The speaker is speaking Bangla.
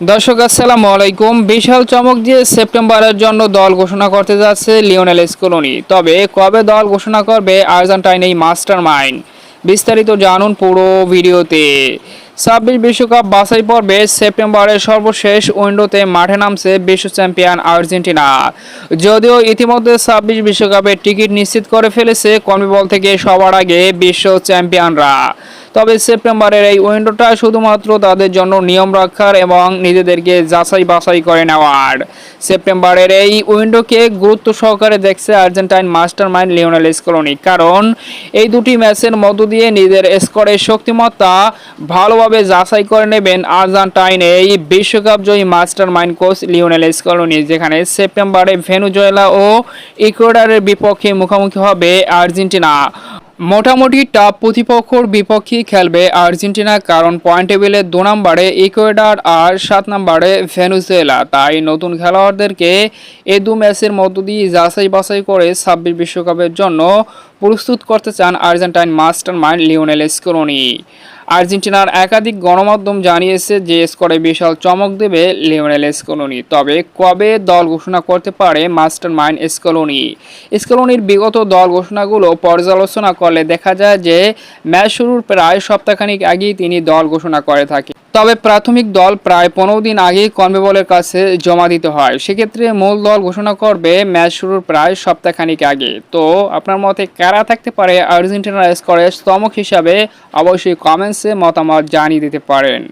দর্শক, আসসালামু আলাইকুম। বিশাল চমক দিয়ে সেপ্টেম্বরের জন্য দল ঘোষণা করতে যাচ্ছে লিওনেল স্কোলনি। তবে কবে দল ঘোষণা করবে আর্জেন্টাইন এই মাস্টার মাইন্ড বিস্তারিত জানুন পুরো ভিডিওতে। ছাব্বিশ বিশ্বকাপ বাছাই পর্বে সেপ্টেম্বরের সর্বশেষ উইন্ডোতে মাঠে নামছে বিশ্ব চ্যাম্পিয়ন আর্জেন্টিনা। যদিও ইতিমধ্যে ছাব্বিশ বিশ্বকাপের টিকিট নিশ্চিত করে ফেলেছে কর্মীবল থেকে সবার আগে বিশ্ব চ্যাম্পিয়নরা। তবে সেপ্টেম্বরের এই উইন্ডোটা শুধুমাত্র তাদের জন্য নিয়ম রক্ষার এবং নিজেদেরকে যাচাই বাছাই করে নেওয়ার। সেপ্টেম্বরের এই উইন্ডোকে গুরুত্ব সহকারে দেখছে Argentine mastermind Lionel Scaloni, কারণ এই দুটি ম্যাচের মধ্য দিয়ে নিজের স্কোরের শক্তিমত্তা ভালোভাবে যাচাই করে নেবেন আর্জেন্টাইন এই বিশ্বকাপ জয়ী mastermind coach Lionel Scaloni, যেখানে সেপ্টেম্বরে ভেনুজুয়েলা ও ইকুয়েডারের বিপক্ষে মুখোমুখি হবে আর্জেন্টিনা। মোটামুটি টপ প্রতিপক্ষর বিপক্ষে খেলবে আর্জেন্টিনা, কারণ পয়েন্ট টেবিলে দু নম্বরে ইকুয়েডার আর সাত নম্বরে ভেনুজুয়েলা। তাই নতুন খেলোয়াড়দেরকে এ দু ম্যাচের মধ্য দিয়ে যাচাই বাছাই করে ছাব্বিশ বিশ্বকাপের জন্য প্রস্তুত করতে চান Argentine mastermind Lionel Scaloni. আর্জেন্টিনার একাধিক গণমাধ্যম জানিয়েছে যে স্কোরে বিশাল চমক দেবে লিওনেল স্কোলনি তবে কবে দল ঘোষণা করতে পারে মাস্টার মাইন্ড স্কোলনি স্কোলনির বিগত দল ঘোষণাগুলো পর্যালোচনা করলে দেখা যায় যে ম্যাচ শুরুর প্রায় সপ্তাহখানিক আগেই তিনি দল ঘোষণা করে থাকে তবে প্রাথমিক দল প্রায় পনেরো দিন আগেই কনমেবলের কাছে জমা দিতে হয়। সেক্ষেত্রে মূল দল ঘোষণা করবে, ম্যাচ শুরুর প্রায় সপ্তাহখানিক আগে। তো আপনার মতে কারা থাকতে পারে? আর্জেন্টিনার স্কোরের স্তমক হিসাবে অবশ্যই কমেন্টসে মতামত জানিয়ে দিতে পারেন।